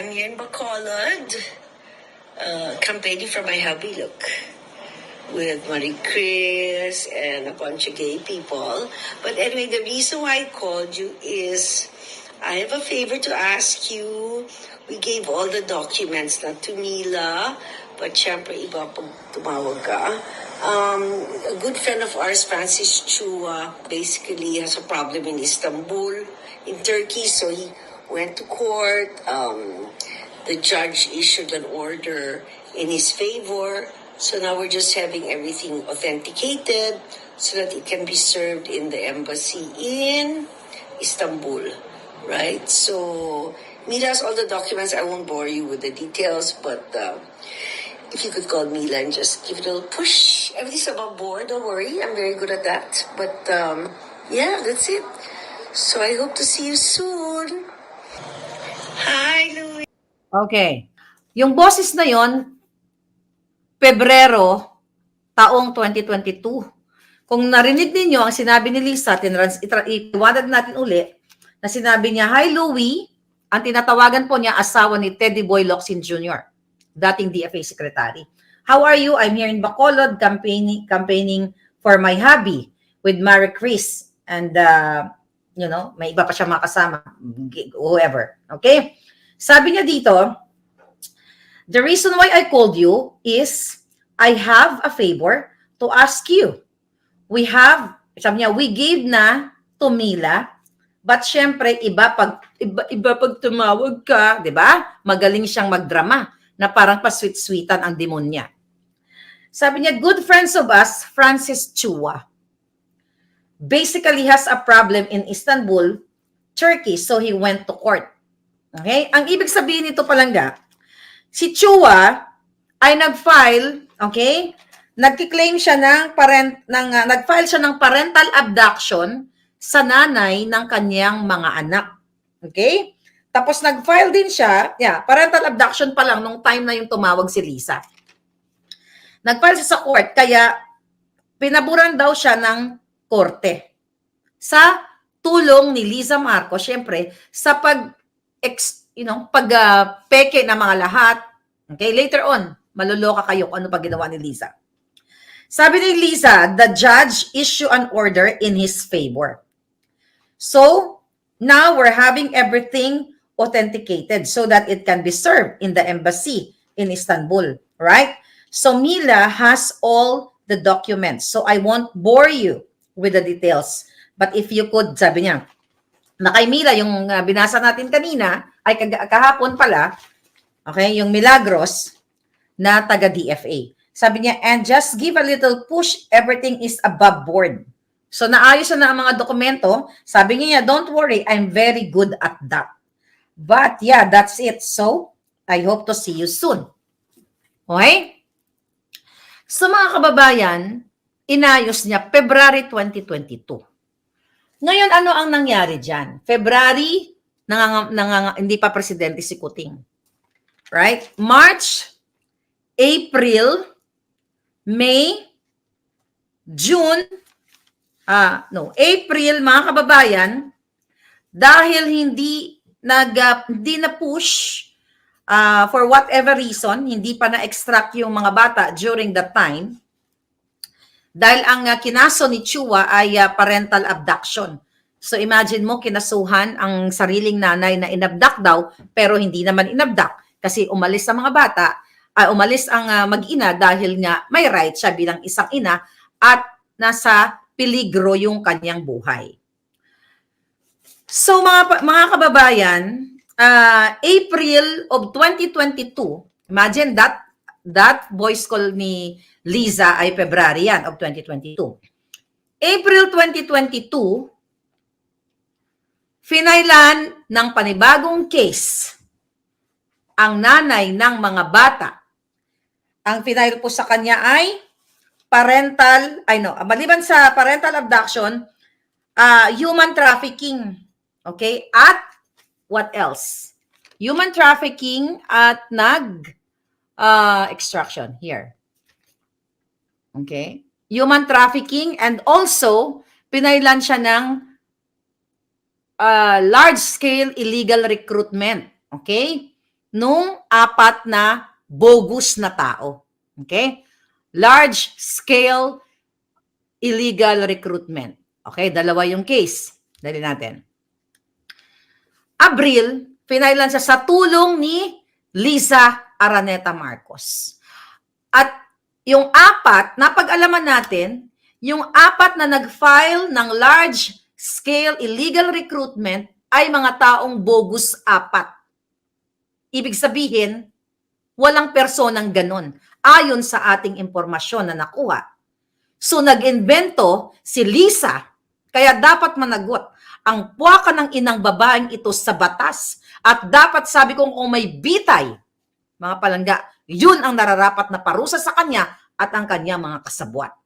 I'm here in Bacolod, uh, campaigning for my hubby, look, with Marie Chris and a bunch of gay people. But anyway, the reason why I called you is I have a favor to ask you. We gave all the documents, not to Mila, but syempre iba pag tumawag ka. Um, a good friend of ours, Francis Chua, basically has a problem in Istanbul, in Turkey, so he went to court. Um, the judge issued an order in his favor. So now we're just having everything authenticated so that it can be served in the embassy in Istanbul. Right? So Mila has all the documents. I won't bore you with the details, but uh, if you could call Mila and just give it a little push. Everything's above board. Don't worry. I'm very good at that. But um, yeah, that's it. So I hope to see you soon. Hi, Louie. Okay. Yung boses na yon, Pebrero, taong 2022. Kung narinig ninyo ang sinabi ni Lisa, tinrans, itiwanag natin uli, na sinabi niya, Hi Louie, ang tinatawagan po niya asawa ni Teddy Boy Locsin Jr., dating DFA Secretary. How are you? I'm here in Bacolod campaigning, campaigning for my hubby with Mary Chris. And, uh, you know, may iba pa siya mga kasama, whoever. Okay? Sabi niya dito, the reason why I called you is I have a favor to ask you. We have, sabi niya, we gave na to Mila, but syempre, iba pag, iba, iba pag tumawag ka, di ba? Magaling siyang magdrama na parang pa-sweet-sweetan ang demonya. Sabi niya, good friends of us, Francis Chua, basically has a problem in Istanbul, Turkey, so he went to court. Okay? Ang ibig sabihin nito palangga, si Chua ay nag-file, okay? Nagki-claim siya ng parent ng uh, nag-file siya ng parental abduction sa nanay ng kanyang mga anak. Okay? Tapos nag-file din siya, yeah, parental abduction pa lang nung time na yung tumawag si Lisa. Nag-file siya sa court kaya pinaburan daw siya ng korte sa tulong ni Liza Marcos, syempre, sa pag ex, you know, pag uh, peke ng mga lahat. Okay, later on, maluloka kayo kung ano pa ginawa ni Liza. Sabi ni Liza, the judge issue an order in his favor. So, now we're having everything authenticated so that it can be served in the embassy in Istanbul, right? So Mila has all the documents. So I won't bore you with the details. But if you could, sabi niya, na kay Mila, yung uh, binasa natin kanina, ay kahapon pala, okay, yung Milagros na taga DFA. Sabi niya, and just give a little push, everything is above board. So naayos na ang mga dokumento. Sabi niya, don't worry, I'm very good at that. But yeah, that's it. So, I hope to see you soon. Okay? So mga kababayan, inayos niya February 2022. Ngayon, ano ang nangyari dyan? February, nanganga, nanganga, hindi pa presidente si Kuting. Right? March, April, May, June, ah, no, April, mga kababayan, dahil hindi nag uh, hindi na push uh, for whatever reason, hindi pa na-extract yung mga bata during that time, dahil ang uh, kinaso ni Chua ay uh, parental abduction. So imagine mo, kinasuhan ang sariling nanay na inabduct daw, pero hindi naman inabduct kasi umalis sa mga bata, uh, umalis ang uh, mag-ina dahil nga may right siya bilang isang ina at nasa peligro yung kanyang buhay. So mga mga kababayan, uh, April of 2022, imagine that that voice call ni Liza ay February yan of 2022. April 2022, finailan ng panibagong case ang nanay ng mga bata. Ang final po sa kanya ay parental, ay no, maliban sa parental abduction, uh, human trafficking. Okay? At what else? Human trafficking at nag uh, extraction here. Okay? Human trafficking and also pinailan siya ng uh, large scale illegal recruitment. Okay? nung apat na bogus na tao. Okay? Large scale illegal recruitment. Okay, dalawa yung case. Dali natin. Abril, pinailan siya sa tulong ni Lisa Araneta Marcos. At yung apat, napag-alaman natin, yung apat na nag-file ng large scale illegal recruitment ay mga taong bogus apat. Ibig sabihin, walang personang ganon ayon sa ating impormasyon na nakuha. So nag-invento si Lisa, kaya dapat managot ang puwaka ng inang babaeng ito sa batas at dapat sabi kong kung may bitay, mga palangga, yun ang nararapat na parusa sa kanya at ang kanya mga kasabwat.